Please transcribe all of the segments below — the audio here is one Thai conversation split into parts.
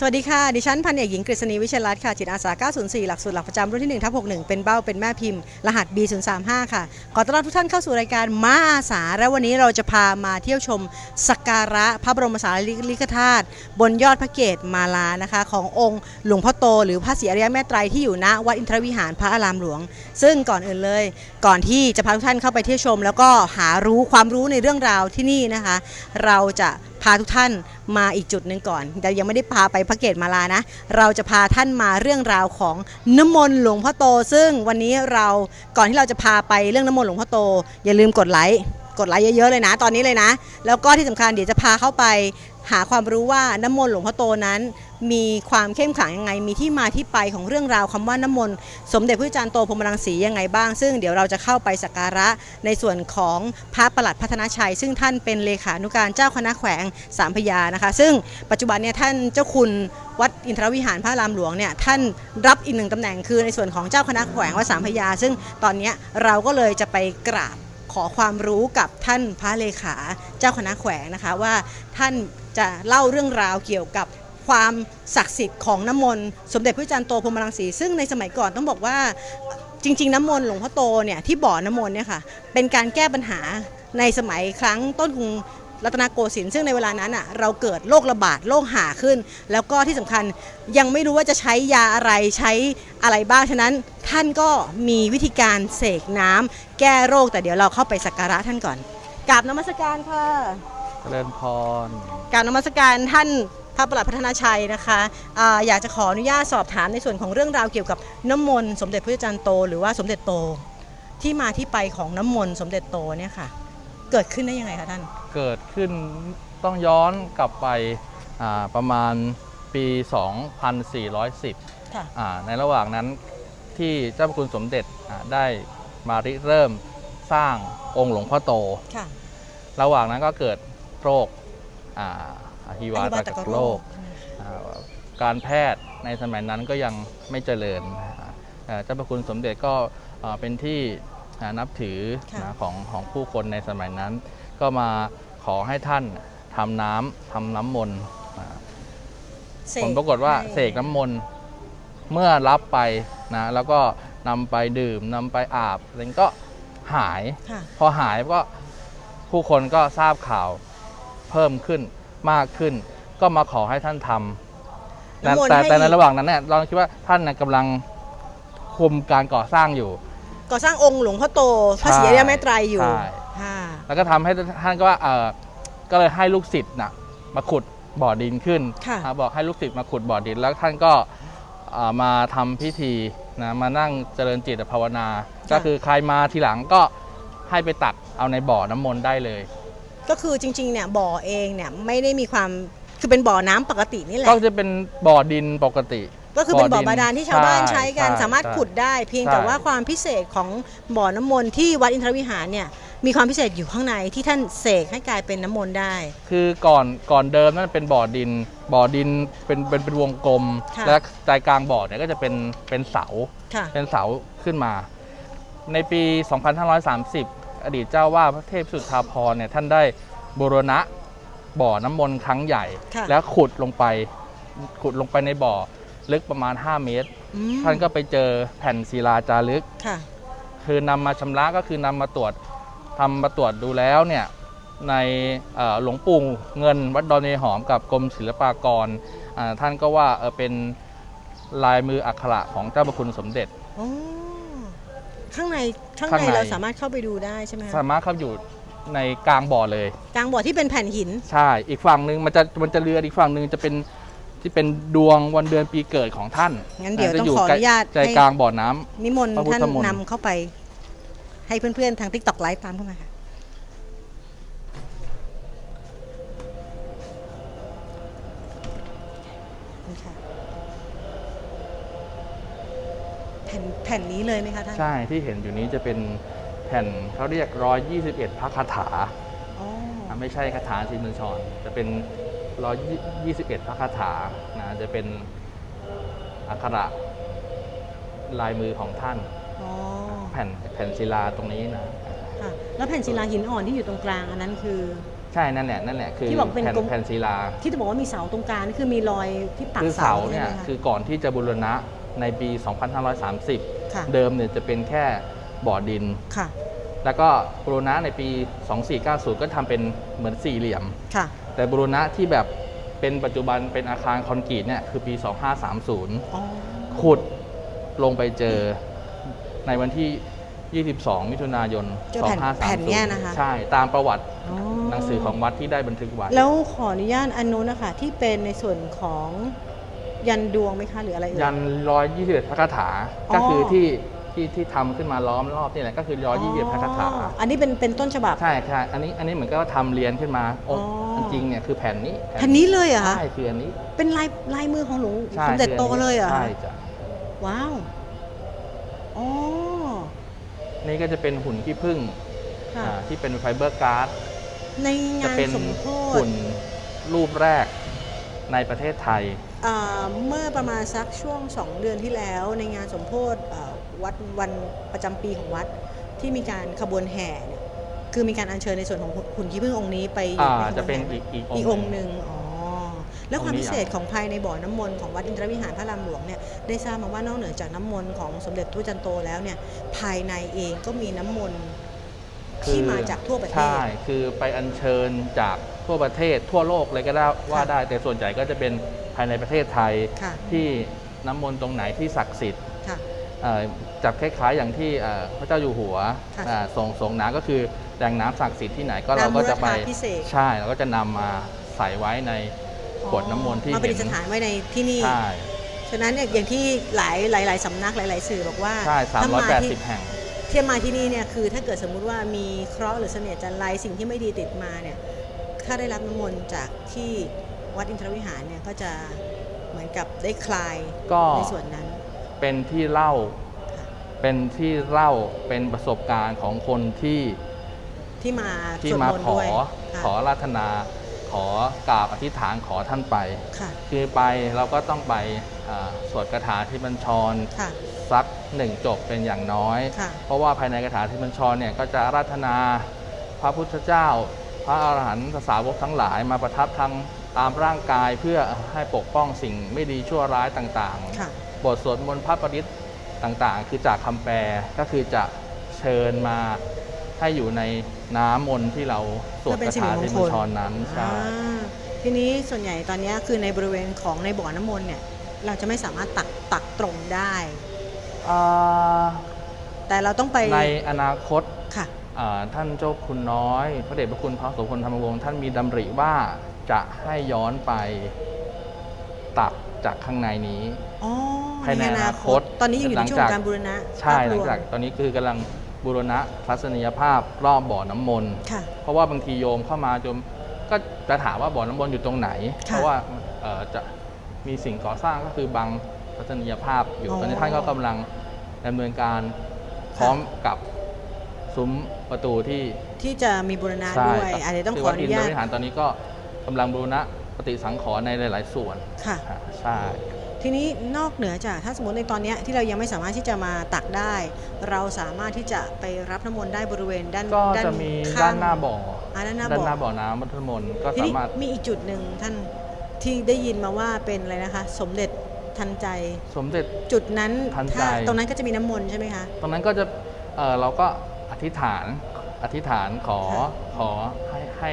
สวัสดีค่ะ ดิฉันพันเอกหญิงกฤษณีวิเชยรัตค่ะ จิตอาสา 904 หลักสูตรหลักประจำรุ่นที่1ทับ61 เป็นเบ้า เป็นแม่พิมพ์ รหัส B035 ค่ะ ขอต้อนรับทุกท่านเข้าสู่รายการมาอาสา และวันนี้เราจะพามาเที่ยวชมสักการะพระบรมสารีริกธาตุบนยอดพระเกศมาลานะคะ ขององค์หลวงพ่อโต หรือพระศรีอริยแม่ไตรที่อยู่ณวัดอินทรวิหารพระอารามหลวง ซึ่งก่อนอื่นเลย ก่อนที่จะพาทุกท่านเข้าไปเที่ยวชม แล้วก็หารู้ความรู้ในเรื่องราวที่นี่นะคะ เราจะพาทุกท่านมาอีกจุดหนึ่งก่อนแต่ยังไม่ได้พาไปพระเกศมาลานะ เราจะพาท่านมาเรื่องราวของน้ำมนต์หลวงพ่อโต ซึ่งวันนี้เราก่อนที่เราจะพาไปเรื่องน้ำมนต์หลวงพ่อโต อย่าลืมกดไลค์กดไลค์เยอะๆเลยนะ ตอนนี้เลยนะ แล้วก็ที่สำคัญเดี๋ยวจะพาเข้าไปหาความรู้ว่าน้ำมนต์หลวงพ่อโตนั้น มีความเข้มขลังยังไง มีที่มาที่ไปของเรื่องราวคำว่าน้ำมนต์สมเด็จพระจารย์โตพรมรังสียังไงบ้าง ซึ่งเดี๋ยวเราจะเข้าไปสักการะในส่วนของพระประหลัดพัฒนาชัย ซึ่งท่านเป็นเลขานุการเจ้าคณะแขวงสามพยานะคะ ซึ่งปัจจุบันเนี่ยท่านเจ้าคุณวัดอินทรวิหารพระรามหลวงเนี่ยท่านรับอีกหนึ่งตำแหน่งคือในส่วนของเจ้าคณะแขวงวัดสามพยา ซึ่งตอนนี้เราก็เลยจะไปกราบขอความรู้กับท่านพระเลขาเจ้าคณะแขวงนะคะว่าท่านจะเล่าเรื่องราวเกี่ยวกับ ความศักดิ์สิทธิ์ของน้ำมนต์สมเด็จพระอาจารย์โตพรหมรังสีซึ่งในสมัยก่อนต้องบอกว่าจริง ๆ น้ำมนต์หลวงพ่อโตเนี่ยที่บ่อน้ำมนต์เนี่ยค่ะเป็นการแก้ปัญหาในสมัยครั้งต้นกรุงรัตนโกสินทร์ซึ่งในเวลานั้นอะเราเกิดโรคระบาดโรคหาขึ้น แล้วก็ที่สำคัญยังไม่รู้ว่าจะใช้ยาอะไรใช้อะไรบ้างฉะนั้น ท่านก็มีวิธีการเสกน้ำแก้โรคแต่เดี๋ยวเราเข้าไปสักการะท่านก่อนกราบนมัสการค่ะเจริญพรกราบนมัสการท่าน พระประหลัดพัฒนาชัยนะคะออยากจะขออนุญาตสอบถามในส่วนของเรื่องราวเกี่ยวกับน้ำมนต์สมเด็จพระอาจารย์โต หรือว่าสมเด็จโต ที่มาที่ไปของน้ำมนต์สมเด็จโตเนี่ยค่ะ เกิดขึ้นได้ยังไงคะท่าน เกิดขึ้นต้องย้อนกลับไปประมาณปี 2410 ในระหว่างนั้นที่เจ้าพระคุณสมเด็จได้มาริเริ่มสร้างองค์หลวงพ่อโต ระหว่างนั้นก็เกิดโรค อ่าอหิวาตกโรคอ่าการแพทย์ในสมัยนั้นก็ยังไม่เจริญอ่าเอ่อเจ้าพระคุณสมเด็จก็อ่าเป็นที่อ่านับถือค่ะนะของของผู้คนในสมัยนั้น ก็มาขอให้ท่านทำน้ำทำน้ำมนต์อ่าเสผลปรากฏว่าให้เสกน้ำมนต์เมื่อรับไปนะแล้วก็นำไปดื่มนำไปอาบแล้วก็หายค่ะพอหายก็ผู้คนก็ทราบข่าวเพิ่มขึ้น มากขึ้น ก็มาขอให้ท่านทำแต่น้ำมนต์แต่ให้แต่ในระหว่างนั้นเนี่ยเราคิดว่าท่านน่ะกำลังคุมการก่อสร้างอยู่ ก่อสร้างองค์หลวงพ่อโตพระศรีอริยแม่ไตรอยู่ใช่ค่ะแล้วก็ทำให้ท่านก็ว่าเออก็เลยให้ลูกศิษย์นะมาขุดบ่อดินขึ้นค่ะอ่าบอกให้ลูกศิษย์มาขุดบ่อดินแล้วท่านก็อ่ามาทำพิธีนะมานั่งเจริญจิตภาวนา ก็คือใครมาทีหลังก็ให้ไปตักเอาในบ่อน้ำมนต์ได้เลย ก็คือจริงๆเนี่ยบ่อเองเนี่ยไม่ได้มีความคือเป็นบ่อน้ำปกตินี่แหละ ก็จะเป็นบ่อดินปกติ ก็คือเป็นบ่อบ่อดินบาดาลที่ชาวบ้านใช่ใช้กันใช่สามารถใช่ขุดได้ เพียงแต่ใช่ว่าความพิเศษของบ่อน้ำมนต์ที่วัดอินทรวิหารเนี่ยมีความพิเศษอยู่ข้างในที่ท่านเสกให้กลายเป็นน้ำมนต์ได้ คือก่อนก่อนเดิมนั่นเป็นบ่อดิน บ่อดินเป็นเป็นเป็นวงกลม ค่ะ และใจกลางบ่อเนี่ยก็จะเป็นเป็นเสา ค่ะ เป็นเสาขึ้นมา ในปี 2530 อดีตเจ้าว่าพระเทพสุทธาพรเนี่ยท่านได้บูรณะบ่อน้ำมนต์ครั้งใหญ่ ค่ะ แล้วขุดลงไปขุดลงไปในบ่อลึกประมาณ 5 เมตร อืมท่านก็ไปเจอแผ่นศิลาจารึก ค่ะ คือนำมาชำระก็คือนำมาตรวจทำมาตรวจดูแล้วเนี่ยในเอ่อหลวงปู่เงินวัดดอนเนหอมกับกรมศิลปากรอ่าท่านก็ว่าเออเป็นลายมืออักขระของเจ้าพระคุณสมเด็จ อ๋อ ข้างในข้างข้างในใน เราสามารถเข้าไปดูได้ใช่ไหมคะสามารถเข้าอยู่ในกลางบ่อเลย กลางบ่อที่เป็นแผ่นหิน ใช่ อีกฝั่งหนึ่งมันจะมันจะเรืออีกฝั่งหนึ่งจะเป็นที่เป็นดวงวันเดือนปีเกิดของท่านงั้นเดี๋ยวจะต้องขออนุญาตใจให้ กลางบ่อน้ำ นิมนต์พระพุทธท่านมนต์ นำเข้าไป ให้เพื่อนๆ ทางทิกตอกไลฟ์ตามเข้ามาค่ะนี่ค่ะแผ่นแผ่นนี้เลยไหมคะท่านใช่ที่เห็นอยู่นี้จะเป็นแผ่นเขาเรียก 121 พระคาถา อ๋ออะไม่ใช่คาถาสีมือชอนจะเป็น 121 พระคาถานะจะเป็นอักขระลายมือของท่าน อ๋อแผ่นแผ่นศิลาตรงนี้นะค่ะแล้วแผ่นศิลาหินอ่อนที่อยู่ตรงกลางอันนั้นคือ ใช่นั่นแหละนั่นแหละคือที่บอกเป็นแผ่นกลม แผ่นศิลาที่จะบอกว่ามีเสาตรงกลางนี่คือมีรอยที่ปักคือเสาเสาเนี่ยใช่ไหมะคือก่อนที่จะบูรณะ ในปี 2530ค่ะเดิมเนี่ยจะเป็นแค่บ่อดินค่ะแล้วก็บูรณะในปี 2490 ก็ทำเป็นเหมือนสี่เหลี่ยมค่ะแต่บูรณะที่แบบเป็นปัจจุบันเป็นอาคารคอนกรีตเนี่ยคือปี 2530อ๋อขุดลงไปเจอในวันที่ 22 มิถุนายนเจอแผ่นแผ่นเนี่ยนะคะ2530ใช่ ตามประวัติอ๋อหนังสือของวัดที่ได้บันทึกไว้ แล้วขออนุญาตอันนู้นนะคะที่เป็นในส่วนของ ยันดวงไหมคะหรืออะไรเอ่ย ยันร้อยยี่สิบเอ็ดพระคาถา อ๋อ ก็คือที่ที่ที่ทำขึ้นมาล้อมรอบนี่แหละก็คือร้อยยี่สิบเอ็ดพระคาถา อ๋ออันนี้เป็นเป็นต้นฉบับ ใช่ใช่อันนี้อันนี้เหมือนก็ทำเรียนขึ้นมาองค์อ๋อจริงๆเนี่ยคือแผ่นนี้แผ่นนี้เลยเหรอคะใช่คืออันนี้เป็นลายลายมือของหลวงใช่สมเด็จโตคืออันนี้เลยเหรอคะใช่จ้ะว้าวอ๋อนี่ก็จะเป็นหุ่นขี้ผึ้งค่ะ อ่าที่เป็นไฟเบอร์การ์ด ในจะงานเป็นสมโพธิหุ่นรูปแรกในประเทศไทยอ่า เมื่อประมาณสักช่วง 2 เดือนที่แล้ว ในงานสมโพธิอ่าวัดวันประจำปีของวัดที่มีการขบวนแห่เนี่ยคือมีการอัญเชิญในส่วนของหุ่นขี้ผึ้งองค์นี้ไปอยู่อ่าในขบวนจะเป็นแห่อีกอีกอีกอองงค์ค์หหนึ่งนึ่งอ๋อแล้วความองค์นี้พิเศษของภายในบ่อน้ำมนต์ของวัดอินทรวิหารพระรามหลวงเนี่ยได้ทราบมาว่านอกเหนือจากน้ำมนต์ของสมเด็จทุจันโตแล้วเนี่ยภายในเองก็มีน้ำมนต์ ที่มาจากทั่วประเทศ ใช่ คือไปอัญเชิญจากทั่วประเทศ ทั่วโลกเลยก็ได้ว่าได้ แต่ส่วนใหญ่ก็จะเป็นภายในประเทศไทยค่ะ ที่น้ำมนต์ตรงไหนที่ศักดิ์สิทธิ์ค่ะ เอ่อจับคล้ายๆอย่างที่เอ่อพระเจ้าอยู่หัวค่ะอ่าส่งส่งน้ำก็คือแหล่งน้ำศักดิ์สิทธิ์ที่ไหนก็เราน้ำก็จะไปมุรธาพิเศษใช่เราก็จะนำมาใส่ไว้ในขวดน้ำมนต์ที่มาประเห็ดินษฐานไว้ในที่นี่ ใช่ ฉะนั้นเนี่ยอย่างที่หลายหลายหลายสำนักหลาย ๆ สื่อบอกว่าใช่ถ้มที่380แห่งเที่ยวมาที่นี่เนี่ยคือถ้าเกิดสมมุติว่ามีเคราะห์หรือเสน่ห์จันไรสิ่งที่ไม่ดีติดมาเนี่ยถ้าได้รับน้ำมนต์จากที่วัดอินทรวิหารเนี่ยก็จะเหมือนกับได้คลายก็ ในส่วนนั้น เป็นที่เล่า เป็นที่เล่าเป็นประสบการณ์ของคนที่ที่มาที่สวดมามนต์ขอ ด้วยค่ะขอราธนา ขอกราบอธิษฐานขอท่านไป ค่ะ คือไปเราก็ต้องไปอ่า สวดคาถาที่บัญชรค่ะ สักหนึ่งจบเป็นอย่างน้อย ค่ะ เพราะว่าภายในคาถาที่บัญชรเนี่ยก็จะอาราธนาพระพุทธเจ้า พระอรหันตสาวกทั้งหลายมาประทับทางตามร่างกายเพื่อให้ปกป้องสิ่งไม่ดีชั่วร้ายต่างค่ะ ๆ บทสวดมนต์พระปริตต่างๆ คือจากคำแปลก็คือจะเชิญมาให้อยู่ในน้ำมนต์ที่เราสวดเพื่อเป็นคาถาสิริที่มบังญคลชรนั้นใช่ อ่าทีนี้ส่วนใหญ่ตอนเนี้ยคือในบริเวณของในบ่อน้ำมนต์เนี่ย เราจะไม่สามารถตักตักตรงได้ อ่าแต่เราต้องไปในอนาคตค่ะ อ่าท่านเจ้าคุณน้อย พระเดชพระคุณพระโสพลธรรมวงศ์ท่านมีดำริว่าจะให้ย้อนไปตักจากข้างในนี้ อ๋อภายในอนาคตตอนนี้ยังอยู่ในช่วงหลังจากการบูรณะใช่ภพหรลังวมจากตอนนี้คือกำลังบูรณะทัศนียภาพรอบบ่อน้ำมนต์ ค่ะ เพราะว่าบางทีโยมเข้ามาโยมก็จะถามว่าบ่อน้ำมนต์อยู่ตรงไหน ค่ะ เพราะว่าเอ่อจะ มีสิ่งก่อสร้างก็คือบังทัศนียภาพอยู่อ๋อตอนนี้ท่านก็กำลังดำเนินการพร้อมกับซุ้มประตูที่ที่จะมีบูรณะใช่ด้วยครับอาจจะต้องคืขอวัดออินุนทญารตวิหารตอนนี้ก็กำลังบูรณะปฏิสังขรณ์ในหลาย ๆ ส่วนค่ะฮะใช่ทีนี้นอกเหนือจากถ้าสมมติในตอนเนี้ยที่เรายังไม่สามารถที่จะมาตักได้ เราสามารถที่จะไปรับน้ำมนต์ได้บริเวณด้านก็ด้านจะมีข้งด้านหน้าบ่ออ่าด้านหน้าด้านบ่อหน้าบ่อน้ำมัทมนต์ก็ทีสานี้มารถมีอีกจุดหนึ่งท่าน ที่ได้ยินมาว่าเป็นอะไรนะคะ สมเด็จทันใจ สมเด็จ จุดนั้นทันใจ ถ้าตรงนั้นก็จะมีน้ำมนต์ใช่ไหมคะ ตรงนั้นก็จะเอ่อเราก็อธิษฐานอธิษฐานขอค่ะ ขอให้ให้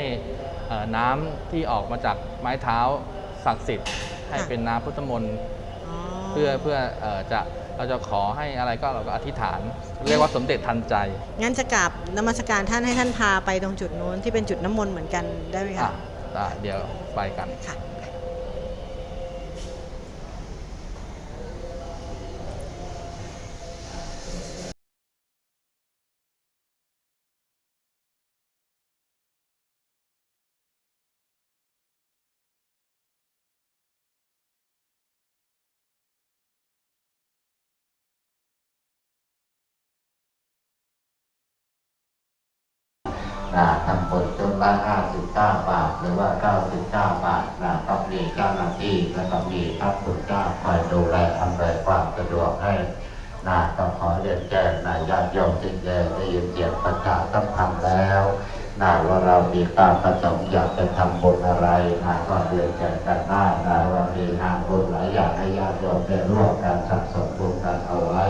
เอ่อน้ำที่ออกมาจากไม้เท้าศักดิ์สิทธิ์ให้เป็นน้ำพุทธมนต์อ๋อเพื่อเพื่อเอ่อจะเราจะขอให้อะไรก็เราก็อธิษฐาน เรียกว่าสมเด็จทันใจงั้นจะกราบนมัสการท่านให้ท่านพาไปตรงจุดนู้นที่เป็นจุดน้ำมนต์เหมือนกันได้ไหมอะคะ ได้เดี๋ยวไปกัน ค่ะนะ ละห้าสิบเก้าบาท หรือว่าเก้าสิบเก้าบาทนะก็มีเจ้าหน้าที่แล้วก็มีพระคุณเจ้าคอยดูแลอำนวยความสะดวกให้นะก็ขอเรียนแจ้งนายญาติโยมที่แยได้ยินเสียงประกาศต้องทำแล้วนะว่าเรามีการประสงค์อยากจะทำบุญอะไรนะก็เรียนเชิญกันได้นะว่ามีงานบุญหลายอย่างให้ญาติโยมได้ร่วมกันสะสมบุญกันเอาไว้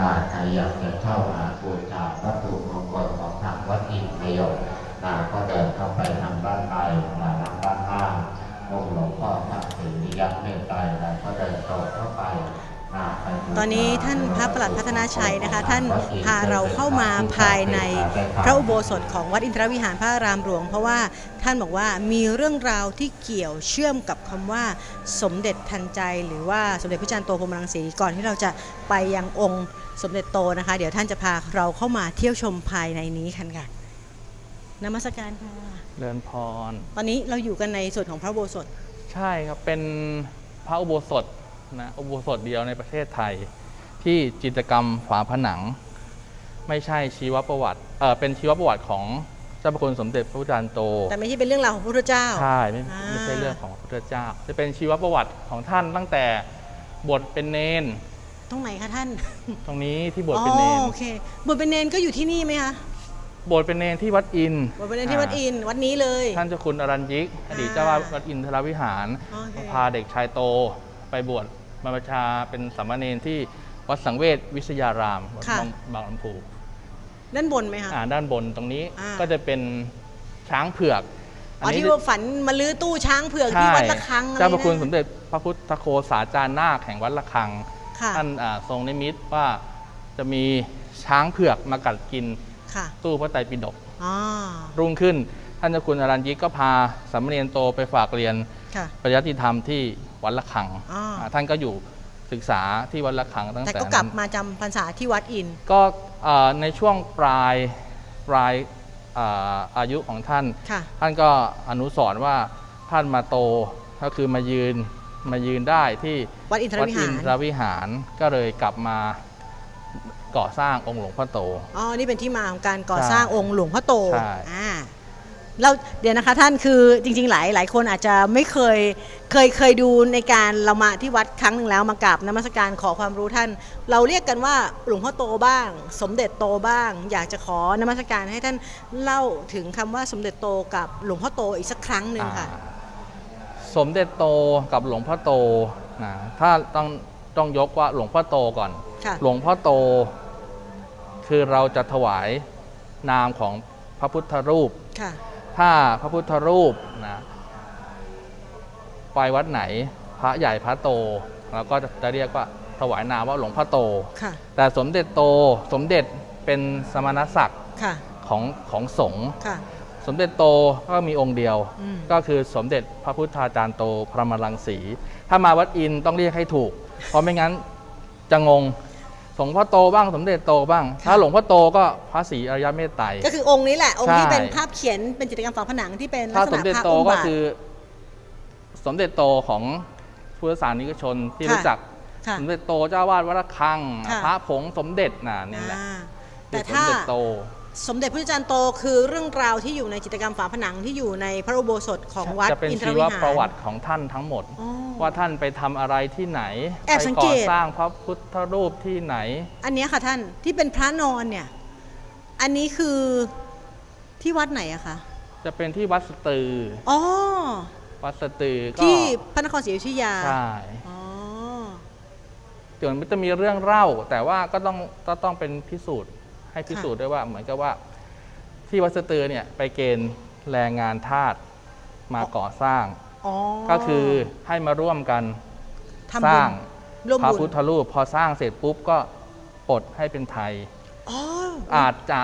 นะใครอยากจะเช่าหาบูชาวัตถุมงคลของทางวัดอินทร์ประโยช น์นะก็เดินเข้าไปทางด้านในนะทางด้านหน้าองค์หลวงพ่อพระศรีนิยเมตไตรนะก็เดินตรงเข้าไปนตอนนี้ท่านพระประหลัดพัฒนาชัยนะคะ ท่านพาเราเข้ามาภายในพระอุโบสถของวัดอินทรวิหารพระรามหลวง เพราะว่าท่านบอกว่ามีเรื่องราวที่เกี่ยวเชื่อมกับคำว่าสมเด็จทันใจ หรือว่าสมเด็จพระจันทร์โตพรมรังสีก่อนที่เราจะไปยังองค์สมเด็จโตนะคะ เดี๋ยวท่านจะพาเราเข้ามาเที่ยวชมภายในนี้กันค่ะ นมัสการค่ะเรือนพร ตอนนี้เราอยู่กันในส่วนของพระอุโบสถใช่ครับ เป็นพระอุโบสถนะอุโบสถเดียวในประเทศไทย ที่จิตรกรรมฝาผนัง ไม่ใช่ชีวประวัติเออเป็นชีวประวัติของเจ้าพระคุณสมเด็จพระพุทธจารย์โต แต่ไม่ใช่เป็นเรื่องราวของพระพุทธเจ้า ใช่ไม่อ่า ไม่ใช่เรื่องของพระพุทธเจ้า จะเป็นชีวประวัติของท่านตั้งแต่บวชเป็นเนน ตรงไหนคะท่านตรงนี้ที่บวชเป็นเนนอ๋อโอเคบวชเป็นเนนก็อยู่ที่นี่ไหมคะ บวชเป็นเนนที่วัดอินทร์บวชเป็นเนนที่วัดอินทร์วัดนี้เลย ท่านเจ้าคุณอรัญยิก อดีตเจ้าวาดวัดอินทรวิหาร โอเค พาเด็กชายโตไปบวชบรรพชาเป็นสามเณรที่วัดสังเวชวิทยารามวัดค่ะ บางบางลำพูด้านบนไหมคะ อ่าด้านบนตรงนี้อ่า ก็จะเป็นช้างเผือกอ๋อที่ว่าฝันมาลื้อตู้ช้างเผือกที่วัดละคังอไเจ้าพระคุณนสมเด็จพระพุทธโฆษาจารย์นาคแห่งวัดละคัง ค่ะ ท่านอ่าทรงนิมิตว่าจะมีช้างเผือกมากัดกิน ค่ะตู้พระไตรปิฎกอ๋อรุ่งขึ้นท่านเจ้าคุณอรัญยิกก็พาสามเณรโตไปฝากเรียนค่ะปริยัติธรรมที่วัดละคังอ๋ออ่าท่านก็อยู่ศึกษาที่วัดละคังตั้งแต่แต่ก็กลับนั้นมาจำพรรษาที่วัดอินทร์ก็เอ่อในช่วงปลายปลายอ่าอายุของท่านค่ะท่านก็อนุสรณ์ว่าท่านมาโตก็คือมายืนมายืนได้ที่วัดอินทรวัดวิอิหานรทรวิหารก็เลยกลับมา ก่อสร้างองค์หลวงพ่อโต อ๋อ นี่เป็นที่มาของการก่อใช่สร้างองค์หลวงพ่อโตใช่ อ่าเราเดี๋ยวนะคะท่านคือจริง ๆ หลายหลายคนอาจจะไม่เคยเคยเคยดูในการเรามาที่วัดครั้งหนึ่งแล้วมากราบนมัสการขอความรู้ท่าน เราเรียกกันว่าหลวงพ่อโตบ้าง สมเด็จโตบ้าง อยากจะขอนมัสการให้ท่านเล่าถึงคำว่าสมเด็จโตกับหลวงพ่อโตอีกสักครั้งหนึ่งค่ะ อ่าสมเด็จโตกับหลวงพ่อโตนะถ้าต้องต้องยกว่าหลวงพ่อโตก่อน ค่ะ หลวงพ่อโต คือเราจะถวายนามของพระพุทธรูป ค่ะ ถ้าพระพุทธรูปนะไปวัดไหนพระใหญ่พระโตเราก็จะจะเรียกว่าถวายนามว่าหลวงพ่อโต ค่ะ แต่สมเด็จโตสมเด็จเป็นสมณศักดิ์ค่ะ ของของสงฆ์ค่ะ สมเด็จโตก็มีองค์เดียว อืม ก็คือสมเด็จพระพุทธาจารย์โตพระมรังสี ถ้ามาวัดอินทร์ต้องเรียกให้ถูก เพราะไม่งั้นจะงง หลวงพ่อโตบ้างสมเด็จโตบ้าง ถ้าหลวงพ่อโตก็พระศรีอริยเมตไตร ก็คือองค์นี้แหละ องค์ที่ใช่เป็นภาพเขียนเป็นจิตรกรรมฝาผนังที่เป็นลัถ้ากษสณะมเด็จพระโตอุ้มก็บาทคือ สมเด็จโตของพุทธศาสนิกชนที่ค่ะรู้จักค่ะสมเด็จโตเจ้าวาดวัดระฆังค่ะพระผงสมเด็จน่ะนี่แหละอ่าคืแต่อสมถ้าเด็จโต สมเด็จพระจันทร์โตคือเรื่องราวที่อยู่ในจิตรกรรมฝาผนังที่อยู่ในพระอุโบสถของวัดจะเป็นอินทรชีววิหารประวัติของท่านทั้งหมด อ๋อว่าท่านไปทำอะไรที่ไหนแอบสังเกตไปก่อสร้างพระพุทธรูปที่ไหน อันเนี้ยค่ะท่านที่เป็นพระนอนเนี่ย อันนี้คือที่วัดไหนอะคะจะเป็นที่วัดสตือ อ๋อวัดสตือก็ที่พระนครศรีอยุธยาใช่อ๋อเดี๋ยวมันจะมีเรื่องเล่า แต่ว่าก็ต้องก็ต้องเป็นพิสูจน์ ให้พิสูจน์ด้วยว่าเหมือนกับว่า ที่วัดสตือเนี่ยไปเกณฑ์แรงงานทาสมาก่อสร้างอ๋อก็คือให้มาร่วมกันทำสบุร้างญร่วมพระบุญพุทธรูป พอสร้างเสร็จปุ๊บก็ปลดให้เป็นไทยอ๋ออาจจะ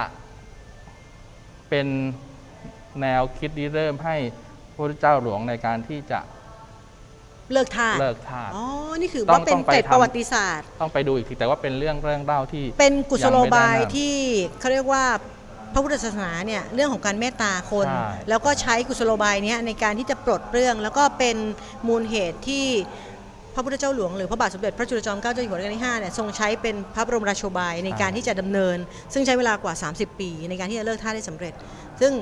เป็นแนวคิดริเริ่มให้พระพุทธเจ้าหลวงในการที่จะ เลิกทาสเลิกทาส อ๋อ นี่คือต้องว่าเป็นต้องไปเกร็ดทำ ประวัติศาสตร์ ต้องไปดูอีกทีแต่ว่าเป็นเรื่องเรื่องเล่าที่เป็นกุศโลบายยังไม่ได้นำ ที่เขาเรียกว่าพระพุทธศาสนาเนี่ยเรื่องของการเมตตาคน ใช่ แล้วก็ใช้กุศโลบายเนี้ยในการที่จะปลดเรื่อง แล้วก็เป็นมูลเหตุที่พระพุทธเจ้าหลวงหรือพระบาทสมเด็จพระจุลจอมเกล้าเจ้าอยู่หัวรัชกาลที่5เนี่ยทรงใช้เป็นพระบรมราโชบายในการที่จะดำเนิน ซึ่งใช้เวลากว่า 30 ปี ในการที่จะเลิกท่าสได้สำเร็จ ซึ่ง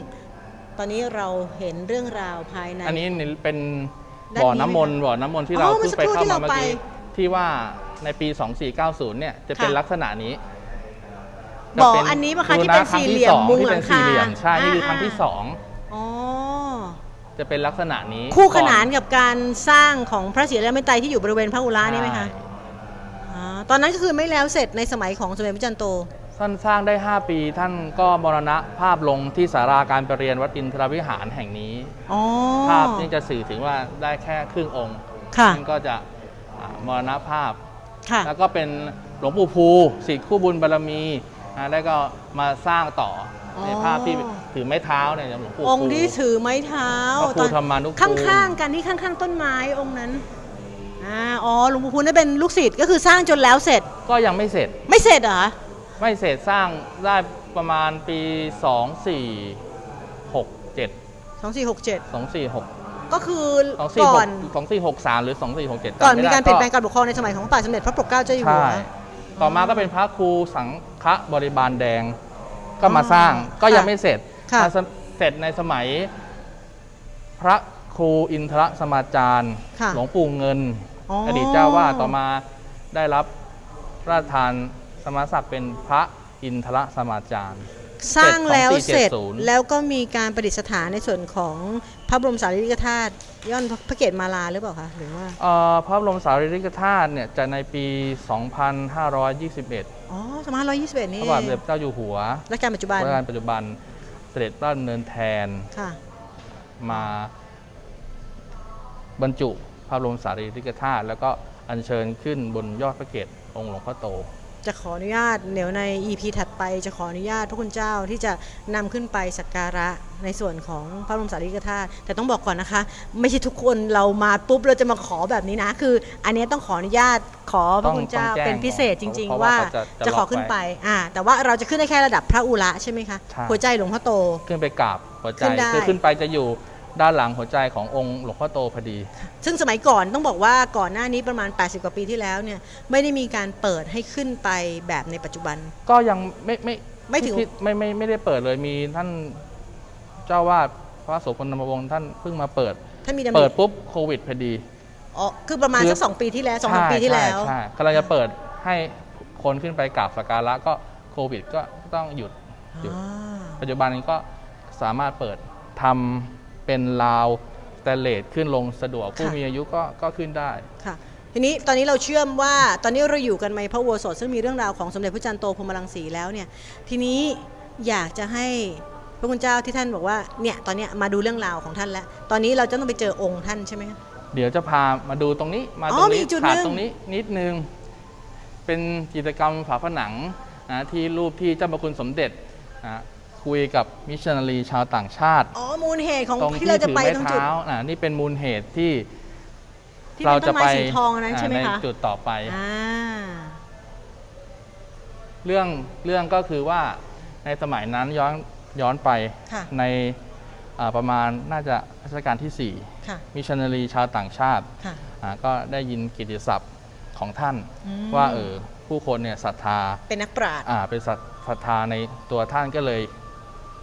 ตอนนี้เราเเห็นเรื่องราวภายใน อันนี้เป็นด้านนี้ บ่อน้ำมนต์ไหมคะบ่อน้ำมนต์ที่อ๋อเราเมื่เพิ่องสักไปครู่เข้าที่มาเราเมื่อกี้ไปที่ว่าในปี 2490 เนี่ยจะเป็นค่ะ ลักษณะนี้จะบ่อเป็อันนี้ปะคะบูรณที่เป็นครั้งสี่เหลี่ยมสองมุงที่หลัเป็นงสี่คาเหลี่ยมใช่นี่คืออ่าครั้งที่สองอ๋อ จะเป็นลักษณะนี้คู่ขนานก่อกับการสร้างของพระศรีอริยเมตไตรที่อยู่บริเวณพระอุระนี่ไหมคะใช่อ๋อตอนนั้นก็คือไม่แล้วเสร็จในสมัยของสมเด็จพระจันทร์โต ท่านสร้างได้ 5 ปี ท่านก็มรณภาพลงที่สาราการประเรียนวัดอินทรวิหารแห่งนี้ อ๋อ ภาพนี่จะสื่อถึงว่าได้แค่ครึ่งองค์ค่ะ ท่านก็จะอ่ามรณภาพ ค่ะ แล้วก็เป็นหลวงปู่ภูสิทธิคู่บุญบารมีอ่าแล้วก็มาสร้างต่อออ ในภาพที่ถือไม้เท้าเนี่ยหลวงปู่องค์ภูที่ถือไม้เท้าพระครูธรรมานุกูล ข้างๆกันที่ข้าง ๆ ต้นไม้องค์นั้นอ่าอ๋อหลวงปู่พูนนั่นเป็นลูกศิษย์ก็คือสร้างจนแล้วเสร็จก็ยังไม่เสร็จไม่เสร็จเหรอ ไม่เสร็จสร้างได้ประมาณปี 2467 สองสี่หกเจ็ด246 ก็คือ24 ก่อน2463 หรือ 2467ก่อนจำไมีการเปลี่ยนแปลงก็การปกครองในสมัยของพระบาทสมเด็จพระปกเกล้าเจ้าอยู่หัใช่ว ต่อมาก็เป็นพระครูสังฆบริบาลแดงก็มาอ๋อสร้างก็ยังค่ะไม่เสร็จค่ะ มาเสร็จในสมัย พระครูอินทรสมาจารย์ ค่ะ หลวงปู่เงินอ๋อออดีตเจ้าวาดต่อมาได้รับพระราชทานส มณศักดิ์เป็นพระอินทรสมาจารย์ สร้างแล้วเสร็จ2470 แล้วก็มีการประดิษฐานในส่วนของพระบรมสารีริกธาตุย่อนพระเกศมาลาหรือเปล่าคะหรือว่าเอ่อพระบรมสารีริกธาตุเนี่ยจะในปี 2521 อ๋อสมัยร้อยยี่สิบเอ็ดพนี่ระบาทสมเด็จเจ้าอยู่หัวรัชกาลปัจจุบันรัชกาลปัจจุบันเสด็จพระดำเนินแทนค่ะมาบรรจุพระบรมสารีริกธาตุแล้วก็อัญเชิญขึ้นบนยอดพระเกศองค์หลวงพ่อโต จะขออนุญาตเดี๋ยวใน EP ถัดไปจะขออนุญาตพระคุณเจ้าที่จะนำขึ้นไปสักการะในส่วนของพระบรมสารีริกธาตุแต่ต้องบอกก่อนนะคะ ไม่ใช่ทุกคนเรามาปุ๊บเราจะมาขอแบบนี้นะ คือ อันนี้ต้องขออนุญาตขอพระคุณเจ้าต้องแจ้งเป็นพิเศษจริงเพราะๆว่าว่าเขาจะจะจะขอล็อกไว้ขึ้นไปอ่าแต่ว่าเราจะขึ้นได้แค่ระดับพระอุระใช่ไหมคะใช่หัวใจหลวงพ่อโต ขึ้นไปกราบหัวใจขึ้นได้คือขึ้นไปจะอยู่ ด้านหลังหัวใจขององค์หลวงพ่อโตพอดี ซึ่งสมัยก่อนต้องบอกว่าก่อนหน้านี้ประมาณ 80 กว่าปีที่แล้วเนี่ยไม่ได้มีการเปิดให้ขึ้นไปแบบในปัจจุบัน ก็ยังไม่ไม่ไม่ถึง ที่ไม่ไม่ไม่ได้เปิดเลยมีท่านเจ้าวาดพระโสพลธรรมวงศ์ท่านเพิ่งมาเปิดถ้ามีดำเปิริดปุ๊บโควิดพอดี อ๋อคือประมาณคือสักสองปีที่แล้วสองสามปีที่แล้วใช่ใช่กำลังจะเปิดให้คนขึ้นไปกราบสักการะก็โควิดก็ต้องหยุดหยุดอ่าปัจจุบันนี้ก็สามารถเปิดทำ เป็นราวสแตนเลสขึ้นลงสะดวก ผู้มีอายุก็ก็ขึ้นได้ ค่ะ ทีนี้ตอนนี้เราเชื่อมว่าตอนนี้เราอยู่กันในพระอุโบสถซึ่งมีเรื่องราวของสมเด็จพระจันทร์โตพรหมรังสีแล้วเนี่ย ทีนี้อยากจะให้พระคุณเจ้าที่ท่านบอกว่าเนี่ยตอนเนี้ยมาดูเรื่องราวของท่านแล้ว ตอนนี้เราจะต้องไปเจอองค์ท่านใช่ไหมคะ เดี๋ยวจะพามาดูตรงนี้มาอ๋ตอรงมีนี้อีกจุดขาดหนึ่งตรงนี้นิดนึง เป็นกิจกรรมฝาผนังนะที่รูปที่เจ้าพระคุณสมเด็จนะ คุยกับมิชชันนารีชาวต่างชาติ อ๋อมูลเหตุของตรงที่ที่เราจะถือไปไม้ตรงจุด เท้าอ่านี่เป็นมูลเหตุที่ที่เราเป็นต้จะนไปไม้สีทองอันนั้นใช่ไหมอ่าคะ ในจุดต่อไป อ่า เรื่องเรื่องก็คือว่าในสมัยนั้นย้อนย้อนไปค่ะ ในอ่าประมาณน่าจะรัชกาลที่ ค่ะ4 มิชชันนารีชาวต่างชาติค่ะ อ่าก็ได้ยินกิตติศัพท์ของท่าน อืม ว่าเออผู้คนเนี่ยศรัทธาเป็นนักปราชญ์ อ่าเป็นศรัทศรัทธาในตัวท่านก็เลย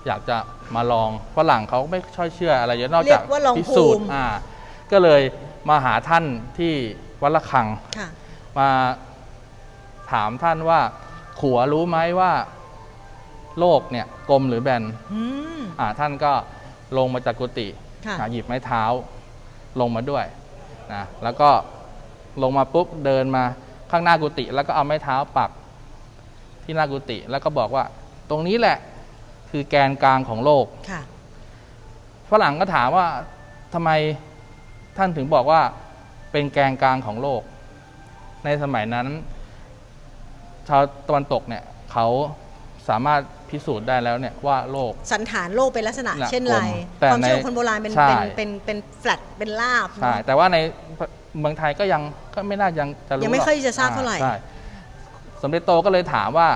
อยากจะมาลองฝรั่งเขาไม่ค่อยเชื่ออะไรเยอะนอกเรีจายกกว่าลองพิภูสูจน์มิอ่าก็เลยมาหาท่านที่วัดละคัง ค่ะ มาถามท่านว่า ขัวรู้ไหมว่าโลกเนี่ยกลมหรือแบนอืม อ่าท่านก็ลงมาจากกุฏิค่ะ อ่าหยิบไม้เท้าลงมาด้วยนะแล้วก็ลงมาปุ๊บเดินมาข้างหน้ากุฏิแล้วก็เอาไม้เท้าปักที่หน้ากุฏิแล้วก็บอกว่า ตรงนี้แหละ คือแกนกลางของโลก ค่ะ ฝรั่งก็ถามว่าทำไมท่านถึงบอกว่าเป็นแกนกลางของโลก ในสมัยนั้น ชาวตะวันตกเนี่ยเขาสามารถพิสูจน์ได้แล้วเนี่ยว่าโลก สันฐานโลกเป็นลักษณะน่ะเช่นไรกลมแต่ความเชื่อในของคนโบราณเป็นใช่ เป็นเป็นเป็นแฟลตเป็นลาบใช่เนอะ แต่ว่าในเมืองไทยก็ยังก็ไม่น่ายังจะรู้ยังไม่หรกค่อยจะทราบเท่าไหร่ใช่สมเด็จโตก็เลยถามว่า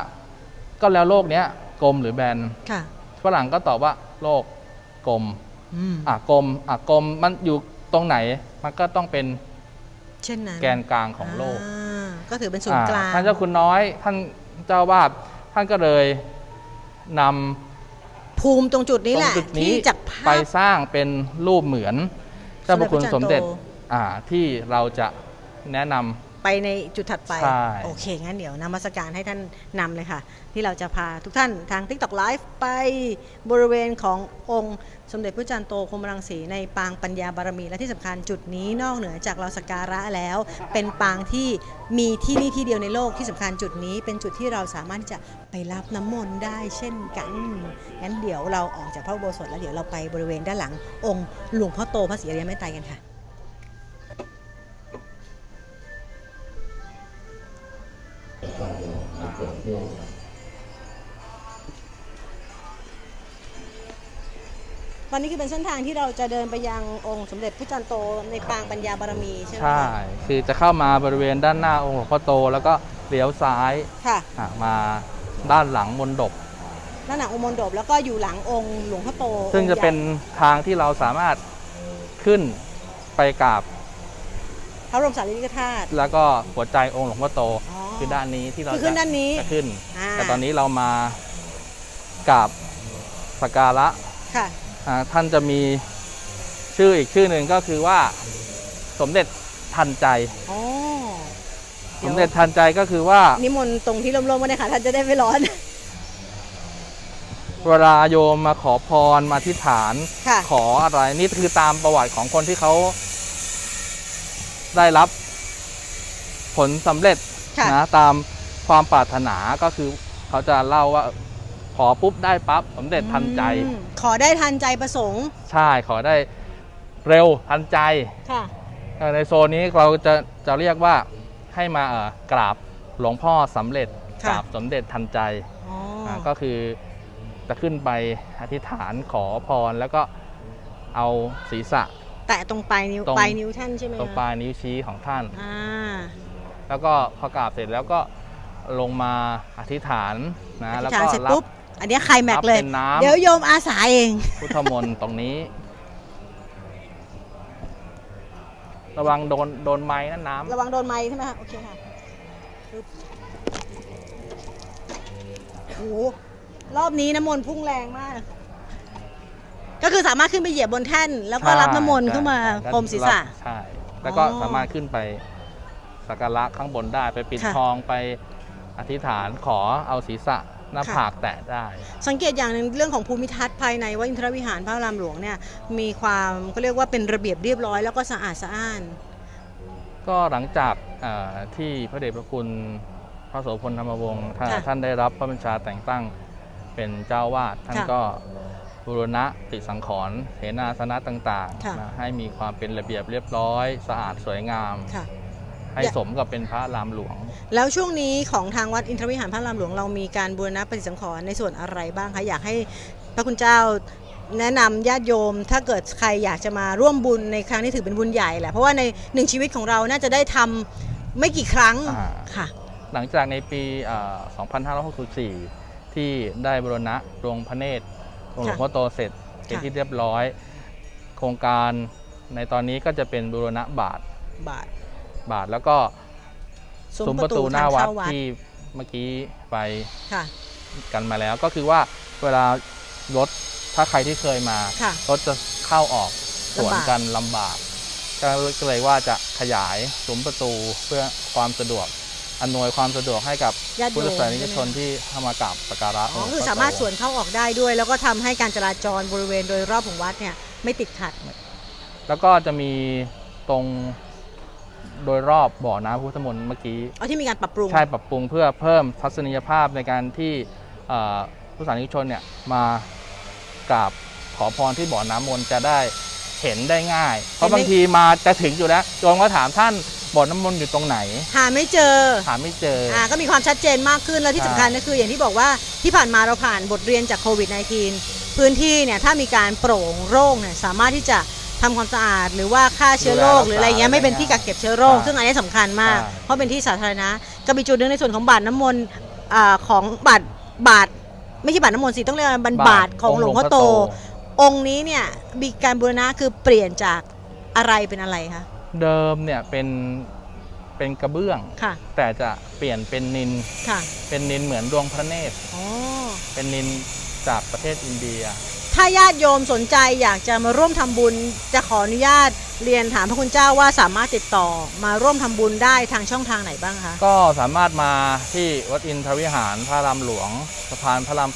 ก็แล้วโลกเนี้ย กลมหรือแบนค่ะฝรั่งก็ตอบว่าโลกกลมอืมอะกลมอะกลมมันอยู่ตรงไหน มันก็ต้องเป็นเช่นนั้นแกนกลางของโลกอ่าก็ถือเป็นศูนย์กลาง อ่าท่านเจ้าคุณน้อยท่านเจ้าวาดท่านก็เลยนำภูมิตรงจุดนี้ตรแหงละจุดที่นี้จากภาไปพ สร้างเป็นรูปเหมือนเจ้าพระคุณสมเด็จสมเด็จพระจันทร์โต อ่าที่เราจะแนะนำ ไปในจุดถัดไป ใช่ โอเค งั้นเดี๋ยวนมัสการให้ท่านนำเลยค่ะ ที่เราจะพาทุกท่านทาง TikTok Live ไปบริเวณขององค์สมเด็จพระจันทร์โตคมรังสีในปางปัญญาบารมี และที่สำคัญจุดนี้นอกเหนือจากเราสักการะแล้ว เป็นปางที่มีที่นี่ที่เดียวในโลกที่สำคัญจุดนี้ เป็นจุดที่เราสามารถที่จะไปรับน้ำมนต์ได้เช่นกันงั้นเดี๋ยวเราออกจากพระอุโบสถแล้วเดี๋ยวเราไปบริเวณด้านหลังองค์หลวงพ่อโตพระศรีอริยเมตไตรกันค่ะ ตอนนี้คือเป็นเส้นทางที่เราจะเดินไปยังองค์สมเด็จพระจันทร์โตในปางปัญญาบารมีใช่ไหมใช่ คะคือจะเข้ามาบริเวณด้านหน้าองค์หลวงพ่อโต แล้วก็เลี้ยวซ้ายค่ะอะมาด้านหลังมนดบ ด้านหลังองค์มณฑปแล้วก็อยู่หลังองค์หลวงพ่อโตซึ่งจะเป็นองค์ใหญทางที่เราสามารถขึ้นไปกราบพระบรมสารีริกธาตุแล้วก็หัวใจองค์หลวงพ่อโต อ๋อ คือด้านนี้ที่เราคือขึ้นจะด้านนี้จะขึ้น อ่า แต่ตอนนี้เรามากราบสกการะค่ะ อ่าท่านจะมีชื่ออีกชื่อหนึ่งก็คือว่าสมเด็จทันใจ อ๋อสมเด็จทันใจก็คือว่า นิมนต์ตรงที่ร่มๆไว้เลยค่ะ ท่านจะได้ไม่ร้อน เวลาโยมมาขอพรมาที่ฐานค่ะ ขออะไรนี่คือตามประวัติของคนที่เขาได้รับผลสำเร็จ ค่ะ นะตามความปรารถนาก็คือเขาจะเล่าว่าขอปุ๊บได้ปั๊บสมเด็จทันใจ อืมขอได้ทันใจประสงค์ใช่ขอได้เร็วทันใจค่ะ เอ่อในโซนนี้เราจะจะเรียกว่าให้มาเอ่อกราบหลวงพ่อสำเร็จค่ะ กราบสมเด็จทันใจอ๋อออ่าก็คือจะขึ้นไปอธิษฐานขอพรแล้วก็เอาศีรษะ แตะตรงปลายนิ้วตรง ปลายนิ้วท่านใช่ไหมตรงคะปลายนิ้วชี้ของท่าน อ่า แล้วก็พอกราบเสร็จแล้วก็ลงมาอธิษฐานนะอแล้วธิษฐานก็เสร็จรับปุ๊บอันเนี้ยใครแม็กรับเลย เป็นน้ำ เดี๋ยวโยมอาสาเอง พุทธมนต์ตรงนี้ ระวังโดนโดนไม้นั่นน้ำระวังโดนไม้ใช่ไหมคะโอเคค่ะปึ๊บโอ้โหรอบนี้น้ำมนต์พุ่งแรงมาก ก็คือสามารถขึ้นไปเหยียบ บนแท่นแล้วก็รับน้ำมนต์ใช่ขึ้นมาใช่พรมศีรษะ ใช่ แล้วก็อ๋อ สามารถขึ้นไป สักการะข้างบนได้ ไปปิดค่ะ ทองไปอธิษฐานขอเอาศีรษะหน้าค่ะผากแตะได้ สังเกตอย่างหนึ่งเรื่องของภูมิทัศน์ภายในวัดอินทรวิหารพระรามหลวงเนี่ยมีความก็เรียกว่าเป็นระเบียบเรียบร้อยแล้วก็สะอาดสะอ้าน ก็หลังจากเอ่อที่พระเดชพระคุณพระโสพลธรรมวงศ์ท่านค่ะท่านได้รับพระบัญชาแต่งตั้งเป็นเจ้าวาดท่านค่ะก็บูรณะติสังขรณ์เสนาสนะต่างค่ะ ๆนะให้มีความเป็นระเบียบเรียบร้อย สะอาดสวยงาม ค่ะ ให้อย่าสมกับเป็นพระรามหลวง แล้วช่วงนี้ของทางวัดอินทรวิหารพระรามหลวงเรามีการบูรณะปฏิสังขรณ์ในส่วนอะไรบ้างคะอยากให้พระคุณเจ้าแนะนำญาติโยม ถ้าเกิดใครอยากจะมาร่วมบุญในครั้งนี้ถือเป็นบุญใหญ่แหละเพราะว่าในหนึ่งชีวิตของเราน่าจะได้ทำไม่กี่ครั้งอ่า ค่ะ หลังจากในปีเอ่อ2564 ที่ได้บรณะโรงพระเนตรองค์หลวงพ่อโตเสร็จเป็นค่ะ ที่เรียบร้อย โครงการในตอนนี้ก็จะเป็นบูรณะบาท บาท บาท แล้วก็ซุ้ซุ้มมปประระตูตูหน้าทางวัดเข้าวัดที่เมื่อกี้ไปค่ะกันมาแล้ว ก็คือว่าเวลารถถ้าใครที่เคยมาค่ะรถจะเข้าออกสวนลำบากกันลำบากก็ก็เลยว่าจะขยายซุ้มประตูเพื่อความสะดวกอำนวยความสะดวกให้กับญาติโยมพุทธศาสนิกชนใช่ไหมที่เข้ามากราบสักการะอ๋อองค์คือพะสามารถโตสวนเข้าออกได้ด้วย แล้วก็ทำให้การจราจรบริเวณโดยรอบของวัดเนี่ยไม่ติดขัด แล้วก็จะมีตรง โดยรอบบ่อน้ำพุทธมนต์เมื่อกี้เอาที่มีการปรับปรุง ใช่ปรับปรุงเพื่อเพิ่มทัศนียภาพในการที่เอ่อผู้สาธารนิกชนเนี่ยมากราบขอพรที่บ่อน้ำมนต์จะได้เห็นได้ง่าย เพราะบางทีมาจะถึงอยู่แล้วโยมก็ถามท่านบ่อน้ำมนต์อยู่ตรงไหน หาไม่เจอ หาไม่เจอ อ่าก็มีความชัดเจนมากขึ้น แล้วที่ใช่สำคัญก็คืออย่างที่บอกว่าที่ผ่านมาเราผ่านบทเรียนจากโควิด -19 พื้นที่เนี่ยถ้ามีการโปร่งโล่งเนี่ยสามารถที่จะ ทำความสะอาด หรือว่าฆ่าเชื้อโรคหรืออะไรเงี้ยไม่เป็นที่กักเก็บเชื้อโรค ซึ่งอันนี้สำคัญมาก เพราะเป็นที่สาธารณะก็มีจุดหนึงในส่วนของบาทน้ำมนต์อ่าของบาทบาทไม่ใช่บาทน้ำมนต์สิต้องเรียกว่าบาทบาทของหลวงพ่อโต องค์นี้เนี่ยมีการบูรณะคือเปลี่ยนจากอะไรเป็นอะไรคะเดิมเนี่ยเป็นเป็นกระเบื้องค่ะแต่จะเปลี่ยนเป็นนินค่ะเป็นนินเหมือนดวงพระเนตรอ๋อเป็นนินจากประเทศอินเดีย ถ้าญาติโยมสนใจอยากจะมาร่วมทำบุญ จะขออนุญาตเรียนถามพระคุณเจ้าว่าสามารถติดต่อมาร่วมทำบุญได้ทางช่องทางไหนบ้างคะ ก็สามารถมาที่วัดอินทรวิหารพระรามหลวงสะพานพระราม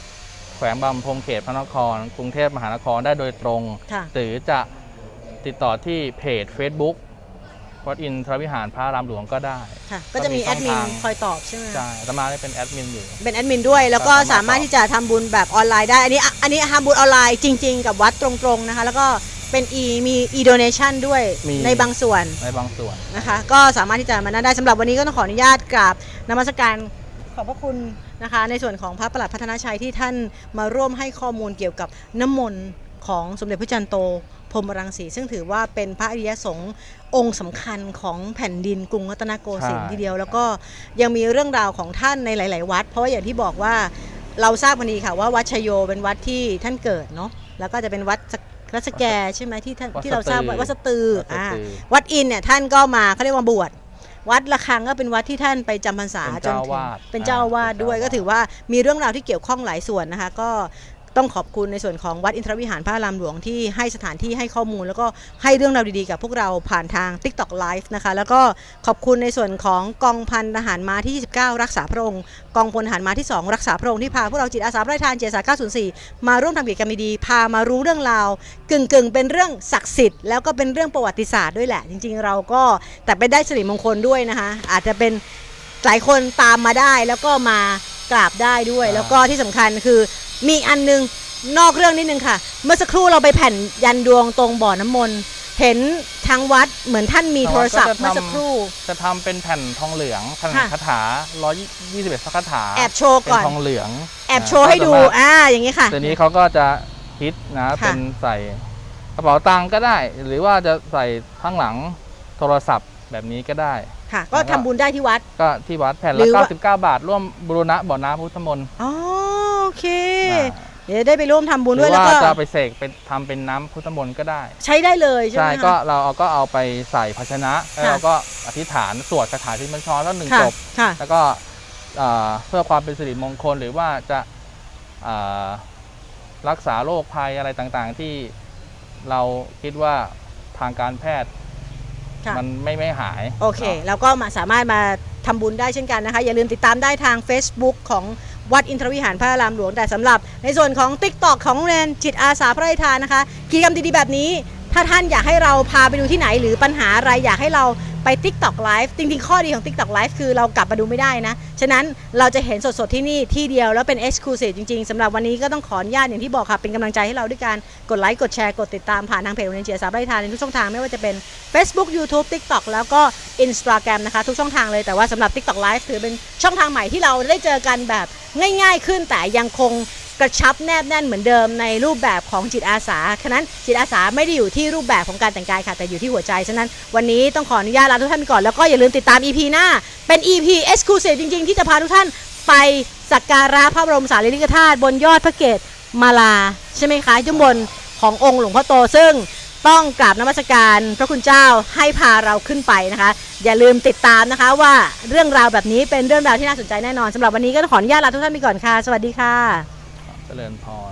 8แขวงบางพงเขตพระนคร กรุงเทพมหานครได้โดยตรงค่ะหรือจะติดต่อที่เพจ Facebook วัดอินทรวิหารพระรามหลวงก็ได้ค่ะก็จะมีก็มีแอดมินช่องทางคอยตอบใช่ไหมใช่อาตมาได้เป็นแอดมินอยู่ เป็นแอดมินด้วยแล้วก็ก็สาสามารรถถที่จะทำบุญแบบออนไลน์ได้ อันนี้อันนี้ทำบุญออนไลน์จริง ๆ กับวัดตรงๆนะคะแล้วก็เป็น e มี e donation ด้วยมีในบางส่วนในบางส่วนนะคะก็สามารถที่จะมานั่นได้สำหรับวันนี้ก็ต้องขออนุญาตกราบนมัสการขอบพระคุณนะคะในส่วนของพระประหลัดพัฒนาชัยที่ท่านมาร่วมให้ข้อมูลเกี่ยวกับน้ำมนต์ของสมเด็จพระจันทร์โต พรหมรังสีซึ่งถือว่าเป็นพระอริยสงฆ์องค์สำคัญของแผ่นดินกรุงรัตนโกสินทร์ใช่ทีเดียว แล้วก็ยังมีเรื่องราวของท่านในหลาย ๆ วัด เพราะว่าอย่างที่บอกว่าเราทราบกันดีค่ะว่าวัดชโยเป็นวัดที่ท่านเกิดเนาะแล้วก็จะเป็นวัดสรัชแกใช่ไหมที่ท่านที่เราทราบว่าวัดสตือวัดสอ่าตือวัดอินเนี่ยท่านก็มาเขาเรียกว่าบวชวัดละคังก็เป็นวัดที่ท่านไปจำพรรษาเป็นจนเจ้าถึงอาวาสเป็นเจ้าอาวาสอ่าด้วยเป็นก็เจ้าอาวาสถือว่ามีเรื่องราวที่เกี่ยวข้องหลายส่วนนะคะ ก็ ต้องขอบคุณในส่วนของวัดอินทรวิหารพระอารามหลวงที่ให้สถานที่ให้ข้อมูล แล้วก็ให้เรื่องราวดีๆกับพวกเราผ่านทาง TikTok Live นะคะแล้วก็ขอบคุณในส่วนของกองพันทหารม้าที่ 29 รักษาพระองค์กองพลทหารม้าที่ 2 รักษาพระองค์ที่พาพวกเราจิตอาสาไร้ทานเจสา904 มาร่วมทำกิจกรรมดีๆพามารู้เรื่องราวกึ่งๆ เป็นเรื่องศักดิ์สิทธิ์แล้วก็เป็นเรื่องประวัติศาสตร์ด้วยแหละ จริง ๆ เราก็แต่ไปได้สิริมงคลด้วยนะคะอาจจะเป็นหลายคนตามมาได้แล้วก็มากราบได้ด้วย แล้วก็ที่สำคัญคือ มีอันนึงนอกเรื่องนิดนึงค่ะ เมื่อสักครู่เราไปแผ่นยันดวงตรงบ่อน้ำมนต์เห็นทางวัดเหมือนท่านมีโทรศัพท์เมื่อสักครู่ จะทำเป็นแผ่นทองเหลืองแผ่นค่ะคาถา121พระคาถาแอบโชว์เป็นก่อนทองเหลือง แอบโชว์ให้ดูก็สามารถอ่าอย่างนี้ค่ะตัวนี้เขาก็จะฮิตนะค่ะเป็นใส่กระเป๋าตังค์ก็ได้ หรือว่าจะใส่ข้างหลังโทรศัพท์แบบนี้ก็ได้ค่ะก็ทำบุญได้ที่วัดก็ที่วัดแผ่นหรืละอว่า99 บาท ร่วมบูรณะบ่อน้ำพุทธมนต์อ๋อโอเคอ่า เดี๋ยวได้ไปร่วมทำบุญหด้รืวยอแล้วว่าก็จะไปเสกเป็นทำเป็นน้ำพุทธมนต์ก็ได้ ใช้ได้เลยใช่ไหใช่มก็คะ เราเอาก็เอาไปใส่ภาชนะแล้วค่ะ เราก็อธิษฐานสวดคาถาที่มันช้อนแล้วหนึ่งค่ะจบ ค่ะ แล้วก็เอ่อเพื่อความเป็นสิริมงคลหรือว่าจะเอ่อรักษาโรคภัยอะไรต่างๆ ที่เราคิดว่าทางการแพทย์ค่ะ มันไม่ไม่หายโอเค แล้วก็มาสามารถมาทำบุญได้เช่นกันนะคะ อย่าลืมติดตามได้ทาง Facebook ของ วัดอินทรวิหารพระอารามหลวงแต่สำหรับ ในส่วนของติ๊กตอกของโรงเรียนจิตอาสาพระราชทานนะคะกิจกรรมดีๆแบบนี้ ถ้าท่านอยากให้เราพาไปดูที่ไหนหรือปัญหาอะไรอยากให้เราไป TikTok Live จริงๆ ข้อดีของ TikTok Live คือเรากลับมาดูไม่ได้นะ ฉะนั้นเราจะเห็นสดๆ ที่นี่ที่เดียวแล้วเป็น Exclusive จริงๆสำหรับวันนี้ก็ต้องขออนุญาตอย่างที่บอกค่ะ เป็นกำลังใจให้เราด้วยการกดไลค์ กดแชร์ กดติดตามผ่านทางเพจโรงเรียนจิตอาสาพระรทานในทุกช่องทางไม่ว่าจะเป็น Facebook YouTube TikTok แล้วก็ Instagram นะคะ ทุกช่องทางเลยแต่ว่าสำหรับ TikTok Live ถือเป็นช่องทางใหม่ที่เราได้เจอกันแบบง่าย ๆ ขึ้นแต่ยังคง กระชับแนบแน่นเหมือนเดิมในรูปแบบของจิตอาสาฉะนั้นจิตอาสาไม่ได้อยู่ที่รูปแบบของการแต่งกายค่ะแต่อยู่ที่หัวใจฉะนั้นวันนี้ต้องขออนุญาตลาทุกท่านก่อนแล้วก็อย่าลืมติดตาม EP หน้า เป็น EP Exclusive จริง ๆ ที่จะพาทุกท่านไปสักการะพระบรมสารีริกธาตุบนยอดพระเกศมาลา ใช่ไหมคะข้างบนขององค์หลวงพ่อโตซึ่งต้องกราบนมัสการพระคุณเจ้าให้พาเราขึ้นไปนะคะ อย่าลืมติดตามนะคะว่าเรื่องราวแบบนี้เป็นเรื่องราวที่น่าสนใจแน่นอนสำหรับวันนี้ก็ขออนุญาตลาทุกท่านไปก่อนค่ะ สวัสดีค่ะ จริญพร